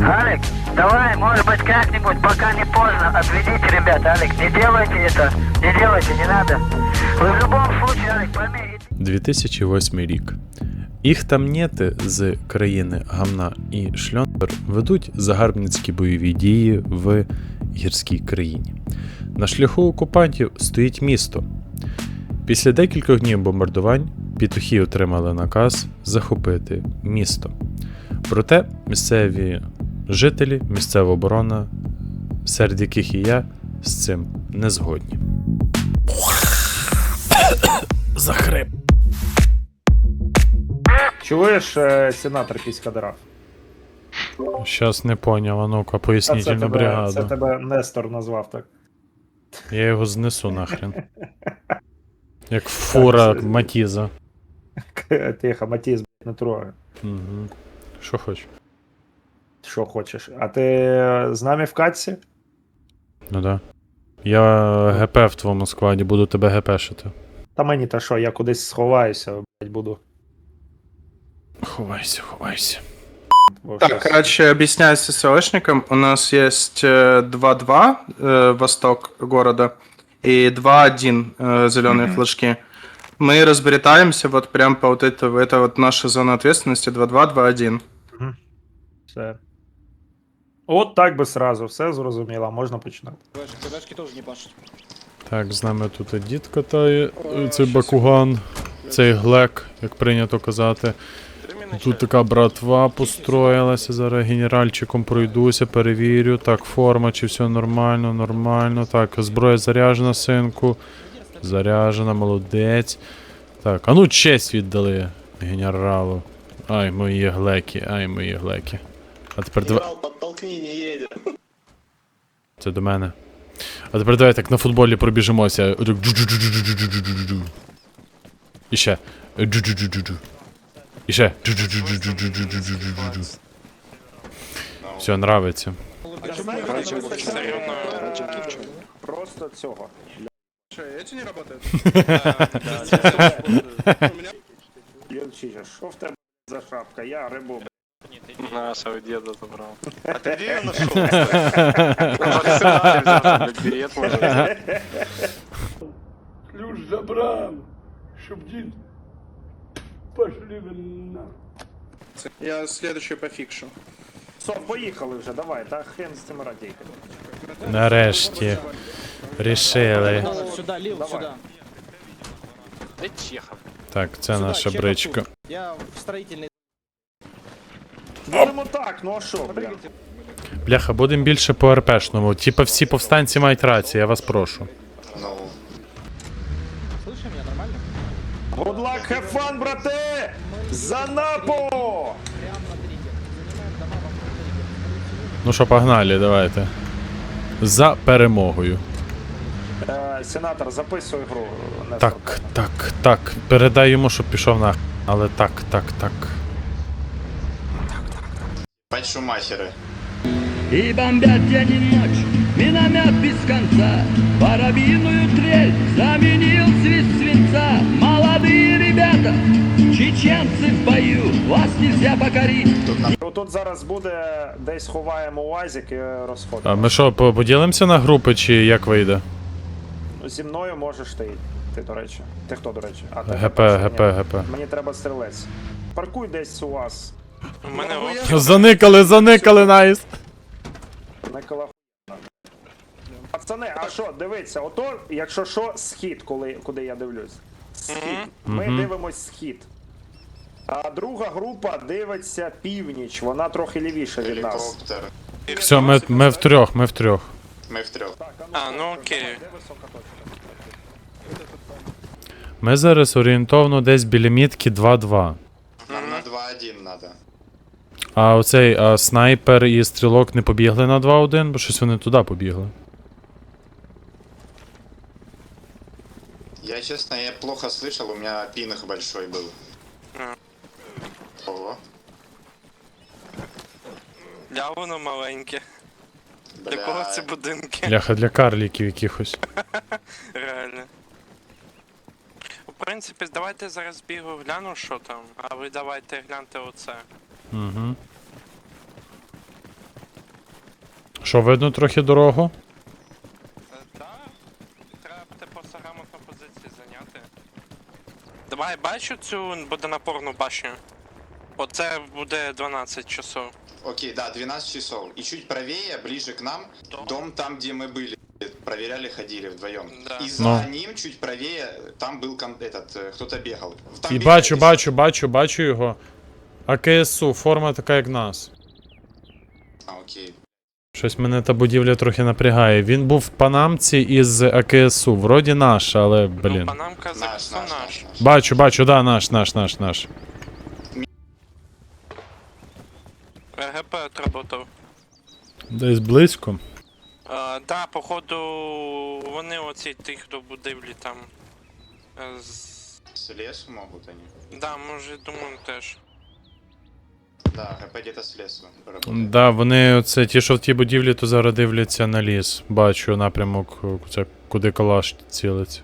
Алик, давай, может быть, как-нибудь, пока не поздно, отведите ребят, Алик, не делайте это, не делайте, не надо. Вы в любом случае, Алик, пойми, 2008 рік. Іхтамнєти з країни Гамна і Шльондер ведуть загарбницькі бойові дії в гірській країні. На шляху окупантів стоїть місто. Після декількох днів бомбардувань петухи отримали наказ захопити місто. Проте місцеві жителі, місцева оборона, серед яких і я, з цим не згодні. Захрип. Чуєш, е, сенатор Піська Щас не поняв, а ну-ка, пояснітельна це бригада. тебе Нестор назвав так. Я його знесу нахрен. Як фура Так, Матіза. Тихо, Матіс, блядь, не трогай. Угу. Що хоч? Що хочеш. А ти з нами в катці? Ну да. Я ГП в твоєму складі, буду тебе ГПшити. Та мені та що, я кудись сховаюся, блядь, буду. Ховайся, ховайся. Бо Так, щас- короче, объясняю ССОшникам. У нас есть э, 2-2, э, восток города, и 2-1, э, зеленые флажки. Мы разбретаемся вот прям по вот это, это вот наша зона ответственности 2-2, 2-1. Все. От так би сразу, все зрозуміло, можна починати. Так, з нами тут і дід катає, е, цей Бакуган, цей глек, як прийнято казати. Тут така братва построїлася, зараз генеральчиком пройдуся, перевірю. Так, форма, чи все нормально, нормально. Так, зброя заряжена, синку. Заряжена, молодець. Так, а ну честь віддали генералу. Ай, мої глеки, ай, мої глеки. А тепер два. Це до мене. А тепер давай так на футболі пробіжимося. І ще. І ще. Все, нравиться. Просто цього. Что, эти не работают? Юрчича, що в тебе за шапка? Я рибу, блядь. Нашего деда забрал. А ты где ее нашел? Вакцинаты взял, блядь, берет, может. Ключ забрал, чтоб дед... Пошли вы на... Я следующую пофикшу. Все, поїхали вже, давай, та хрен з цими радійками. Нарешті. Рішили. Сюда, Лил, сюда. Да Чехов. Так, це Сюда, наша чекай бричка. тут. Я в строительный... Будемо так, ну а що, бля? Бляха, будемо більше по РПшному. Типа всі повстанці мають рацію, я вас прошу. Слышишь меня нормально? Good luck, have fun, брате! За напо! Ну що, погнали, давайте. За перемогою. Е, сенатор, записуй гру. Нестор. Так, так, так. Передай йому, щоб пішов нах. Але так, так, так. Бать шумахеры. И бомбят день и ночь, миномет без конца, Парабинную трель заменил свист свинца. Молодые ребята, чеченцы в бою, вас нельзя покорить. Ну, Тут зараз буде десь ховаємо УАЗик і А розходимо. ми що, по- поділимося на групи, чи як вийде? Зі мною можеш ти. Ти, до речі. Ти хто, до речі? А, ти ГП, перший, ГП, ні. ГП. Мені треба стрілець. Паркуй десь у вас. У мене оп. Заникали, заникали, найс. На колах. Пацани, а що, дивіться, ото, якщо що, схід, коли, куди я дивлюсь. Схід. Ми дивимось схід. А друга група дивиться північ, вона трохи лівіше від нас. Геликоптер. Все, ми, ми втрьох, ми втрьох. Мы в трех. Так, А, ну окей. Висока точка? Ми зараз орієнтовно десь біля мітки 2-2. Нам на 2-1 надо. А оцей а, снайпер і стрілок не побігли на 2-1, бо щось вони туди побігли. Я, честно, я плохо слышал, у меня пинг большой был. Ого. Для воно маленьке. Для Бля. кого це будинки? Бляха для карліків якихось. Реально. В принципі, давайте зараз бігу гляну, що там, а ви давайте гляньте оце. Угу. Що, видно трохи дорогу? Е, Так, треба типу грамотну позицію зайняти. Давай бачу цю водонапорну башню. Оце буде 12 часов. Окей, да, 12 часов. И чуть правее, ближе к нам, Дом. дом там, где мы были. Проверяли, ходили вдвоем. Да. И за Ну. ним, чуть правее, там был кон- этот, э, кто-то бегал. Там І бегали бачу, все. бачу, бачу, бачу його. АКСУ, форма така, як нас. А, окей. Щось мене та будівля трохи напрягає. Він був в панамці із АКСУ. Вроді наш, але, Ну, панамка Наш, запису наш, наш. наш, наш. Бачу, бачу, да, наш, наш, наш, наш. РГП отработав. Десь близько. Е, да, походу, вони оці ті, хто будівлі там. е, з- С лесу могут они. Да, може, думаю, теж. Да, ГП где-то с лесу работает. Да, вони оце ті, що в тій будівлі, то зараз дивляться на ліс. Бачу напрямок, це куди калаш цілиться.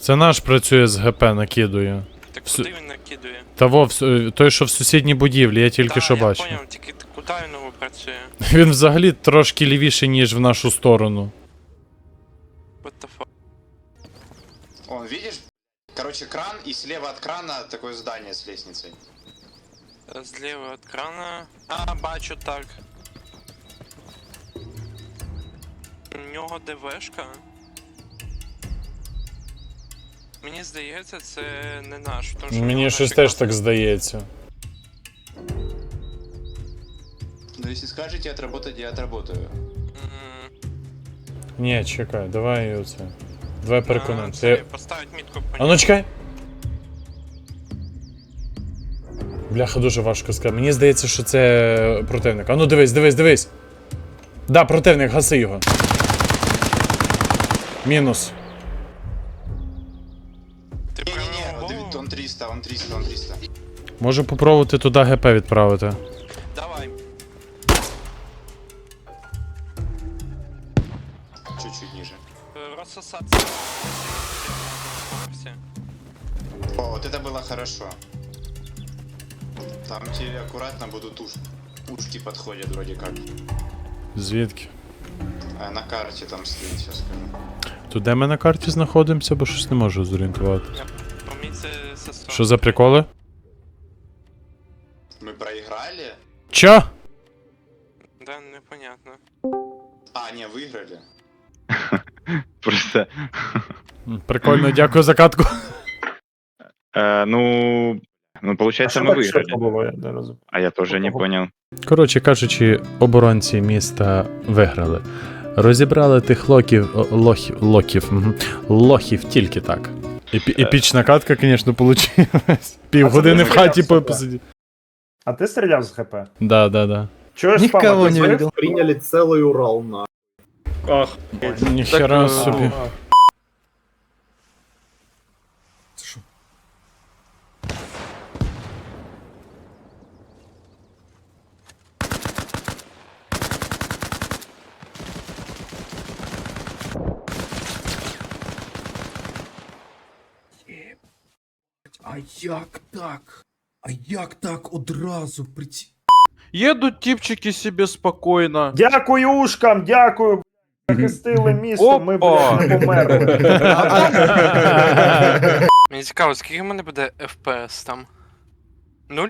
Це наш працює з ГП, накидує. Так Всю- куди він накидує? Та во, в с- той, що в сусідній будівлі, я тільки Та, що я бачив. поняв, тільки т- куди він його працює? Він взагалі трошки лівіше, ніж в нашу сторону. What the fuck? Он, видишь? Короче, кран, и слева от крана такое здание с лестницей. Зліва від крана. А, бачу так. У нього ДВшка. Мені здається, це не наш. Тому що Мені щось теж так здається. Но если скажете отработать, я отработаю. Ні, чекай, давай оце. Давай переконаємося. Я- Поставить мітку по А ну чекай. Бляха, дуже важко сказати. Мені здається, що це противник. А ну дивись, дивись, дивись. Да, противник, гаси його. Мінус. Ти Не-не-не, он, 300, он 300, он 300. Можу попробувати туди ГП відправити. Давай. Чуть-чуть ниже. Е, Розсосатися. О, вот это было хорошо. Там тебе аккуратно будут уш... ушки подходят вроде как. Звідки? А на карте там стоит, сейчас скажу. Тут де ми на карті знаходимося, бо щось не можу зорієнтувати. По мені це сестра. Що за приколи? Мы проиграли? Чо? Да, непонятно. А, не, выиграли. Просто, М, Прикольно, дякую за катку. э, ну, ну, получается, мы выиграли. А я тоже не понял. Коротше кажучи, оборонці міста виграли. Розібрали тих локів, о, лохів, локів, мгм, лохів тільки так. Епі, епічна катка, звісно, получилась. Півгодини А в це хаті дуже ясно, посидів. А ти стріляв з ГП? Да, да, да. Чуєш, Никого не видел. Приняли целый Урал на. Ніхера собі. А як так? А як так одразу приці... Едут типчики себе спокойно. Дякую ушкам, дякую. Захистили місто, ми, Опа. блядь, не померли. Мені цікаво, скільки в мене буде FPS там? Нуль?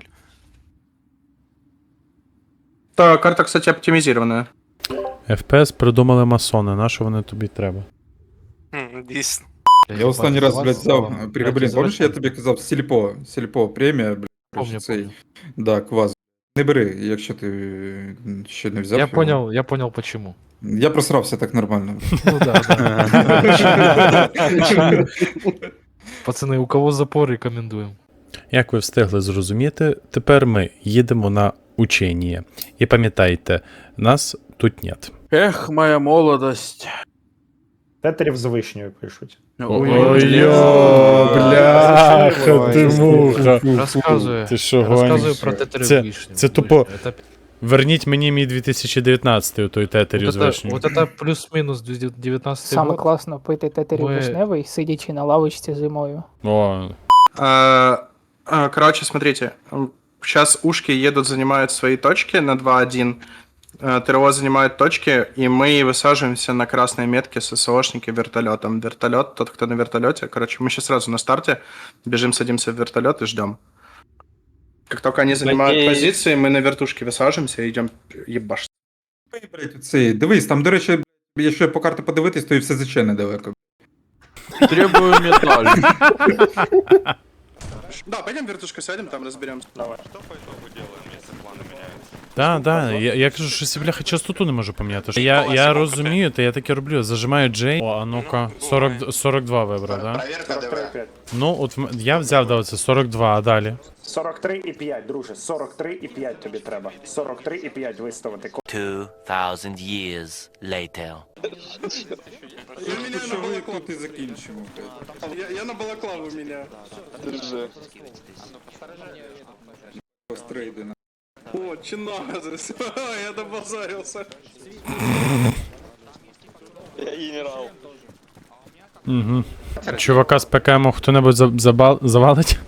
Та карта, кстати, оптимизированная. FPS придумали масони, на що вони тобі треба? Хм, дійсно. Я останній раз, блядь, взяв. Блин, помниш, я тобі казав, сільпо, сільпо, премія, блядь, цей. Да, кваз. Не бери, якщо ти ще не взяв. Я його. понял, я понял почему. Я просрався так нормально. Ну да, да. Пацаны, у кого запор рекомендуем. Як ви встигли зрозуміти, тепер ми їдемо на учення. І пам'ятайте, нас тут нет. Ех, моя молодость. Тетерів з вишнею пишуть. Ой-йо, бляха, ти муха. Рассказываю. Ти що Рассказываю гониш? про тетерю Це- вишню. це тупо- Это, Верніть мені мій 2019 той тетерів вот, з это, вишнею. вот это плюс-минус 19 Саме год. класно пити тетерів Ми- вишневий, сидячи на лавочці зимою. О, Э, э, Короче, смотрите. Сейчас ушки едут, занимают свои точки на 2-1. Э, ТРО занимает точки, и мы высаживаемся на красной метке с ССОшники вертолетом. Вертолет, тот, кто на вертолете. Короче, мы сейчас сразу на старте бежим, садимся в вертолет и ждем. Как только они занимают Надеюсь- позиции, мы на вертушке высаживаемся и идем ебаш. Блядь, Цей, дивись, там, до речі, якщо по карті подивитись, то і все заче недалеко. Требую медаль. Да, пойдем вертушку сядем, там разберемся. Давай. Да, да, я, я кажу, що бляха частоту не можу поміняти. Я, я розумію, та я таке роблю. Зажимаю J. О, а ну-ка, 40, 42 вибрав, да? Проверка ДВ. 43,5. Ну, от я взяв, да, оце 42, а далі. 43,5, друже. 43,5 тобі треба. 43,5 виставити. 2000 years later. Тут і закінчимо. Я, я на балаклаву меня. Пострейди. О, чиназрис. я добазарился. Угу. Чувака з ПКМ хто-небудь за- забал, завалить?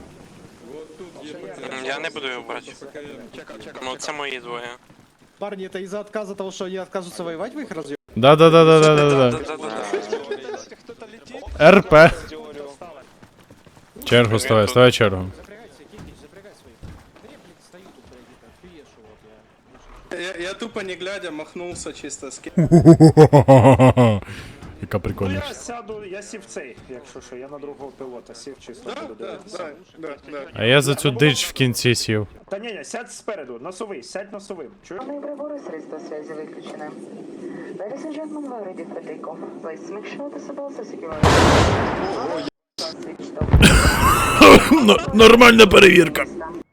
М, Я не буду його брати. Ну, це мої двоє. Парни, это из-за отказа того, что они отказываются воевать, вы их разъем? Да, да, да, да, да, да, да. Да-да-да. РП. Чергу ставай, ставай чергу. Тупо не глядя махнулся чисто с Яка прикольна. я сяду, я сів цей, якщо що, я на другого пілота сів чисто буду Да, дивитися. да, да, да. А я за цю дич в кінці сів. Та ні, ні, сядь спереду, носовий, сядь носовим. Чуєш? прибори средства связи gentlemen, we're ready for takeoff. Please make sure seatbelts are secure. Нормальна перевірка.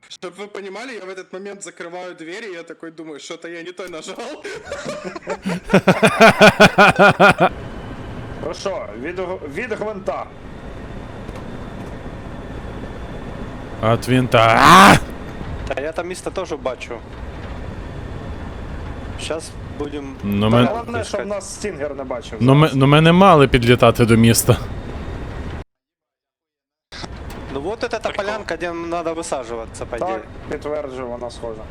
Чтобы вы понимали, я в этот момент закрываю дверь, и я такой думаю, что-то я не то нажал. Ну що, від, від гвинта. От винта. А! Та я там місто теж бачу. Зараз будемо. Ну, Та мен... головне, щоб нас стінгер не бачив. ну, ми... ну ми не мали підлітати до міста. Ну вот это та полянка, де треба висаджуватися, по ідеї. Так, підтверджую, вона схожа.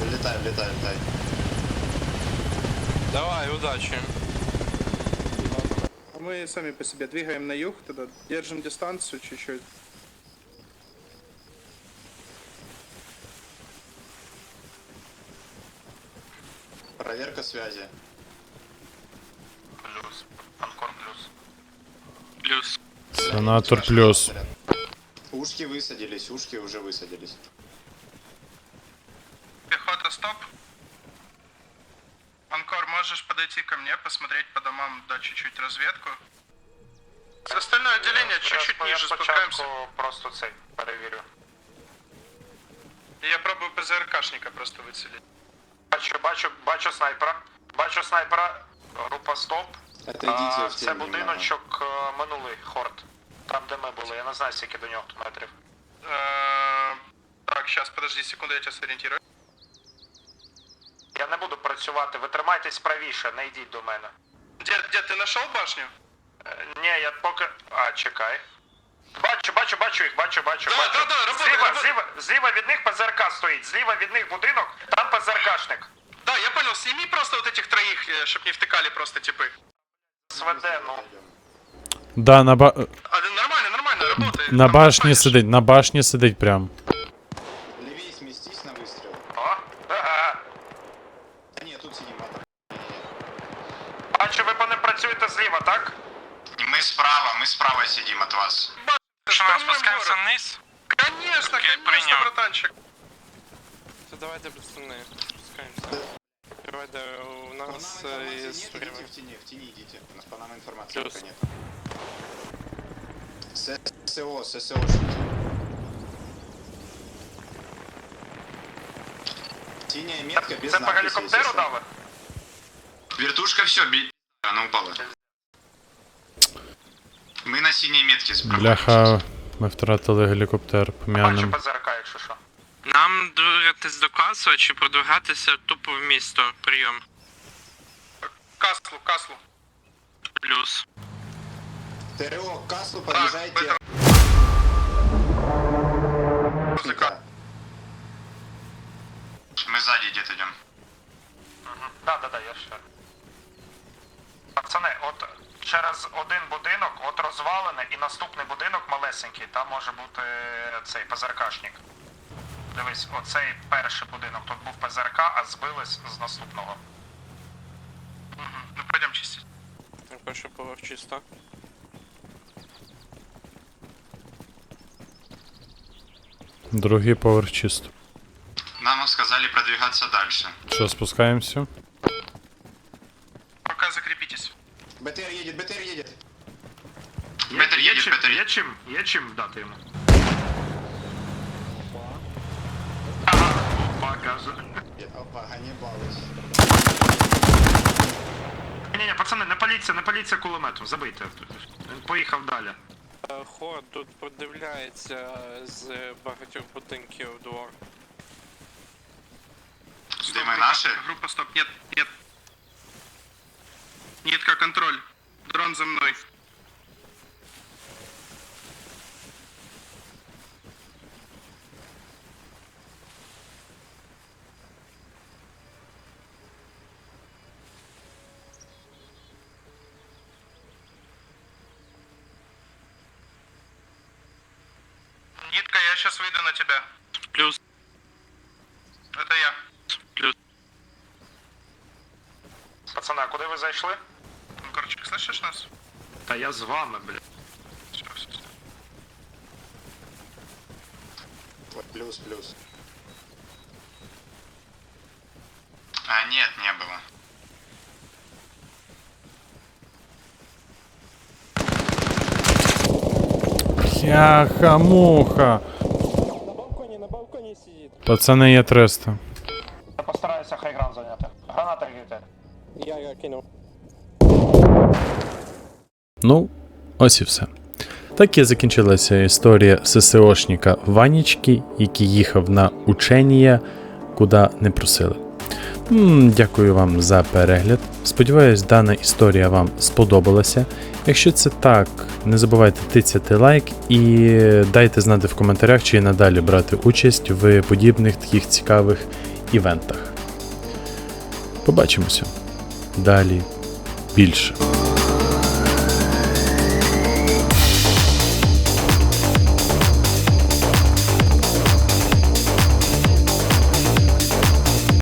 Влетай, влетай, влетай. Давай, удачі. Мы сами по себе двигаем на юг, тогда держим дистанцию чуть-чуть. Проверка связи. Плюс. Сенатор плюс. Ушки высадились, ушки уже высадились. Пехота, стоп. Анкор, можешь подойти ко мне, посмотреть по домам, дать чуть-чуть разведку? Остальное отделение чуть-чуть ниже спускаемся. просто цей перевірю. Я пробую ПЗРКшника просто выцелить. Бачу, бачу, бачу снайпера. Бачу снайпера. Група стоп. Отойдите в це тень будиночок е, минулий хорт. Там, де ми були. Я не знаю, скільки до нього тут метрів. Э, Так, сейчас, подожди секунду, я тебя сориентирую. Я не буду працювати. Ви тримайтесь правіше, не йдіть до мене. Дед, дед, ты нашел башню? Е, Ні, я поки. А, чекай. Бачу, бачу, бачу їх, бачу, бачу, Да, бачу. да, да, работай, зліва, работай. зліва, зліва від них ПЗРК стоїть, зліва від них будинок, там ПЗРКшник. Да, я понял, сними просто вот этих троих, чтобы не втыкали просто типы. СВД, ну. Да, на, ба... А, нормально, нормально, работает. на башне сидить, на башні сидить прям. ССО, ССОшники. Синяя метка без Це по надписи, гелікоптеру дали? Вертушка все, бей. Она упала. Мы на синей метке Бляха, ми втратили гелікоптер Бачу пом'яним. ПЗРК, якщо що. Нам двигатись до класу чи продвигатися тупо в місто? Прийом. Каслу, каслу. Плюс. ТРО, каслу подъезжайте. Возле ка- нет, идем. Да, да, да, я ще. Пацани, от через один будинок, от розвалене, і наступний будинок малесенький, там може бути цей ПЗРКшник. Дивись, оцей перший будинок, тут був ПЗРК, а збились з наступного. Ну, пойдем чистить. Так, перший поверх чисто. Другий поверх чисто. Нам сказали продвигаться дальше. Що, спускаємося? Пока закрепитесь. БТР едет, БТР едет. Бетер, є чим- Є чим, є чим дати йому. Ага, опа, каже. Опа, Ганнибалыч. Ні, ні, пацани, не паліться, не паліться кулеметом, забийте. Він поїхав далі. Е, Хор тут подивляється з багатьох будинків двор. Дымы наши? Группа стоп, нет, нет. Нитка, контроль. Дрон за мной. Сейчас выйду на тебя. Плюс. Это я. Пацани, а куди ви зайшли? Егорчик, слышишь нас? Та я з вами, блядь. Все, все, все. Плюс, плюс. А, нет, не было. Яха-муха. не є 300. Я постараюся хайгран зайняти. Граната гріти. Ну, ось і все. Так і закінчилася історія ССОшника Ванічки, який їхав на учення, куди не просили. Дякую вам за перегляд. Сподіваюсь, дана історія вам сподобалася. Якщо це так, не забувайте тицяти лайк і дайте знати в коментарях, чи надалі брати участь в подібних таких цікавих івентах. Побачимося. Далі більше.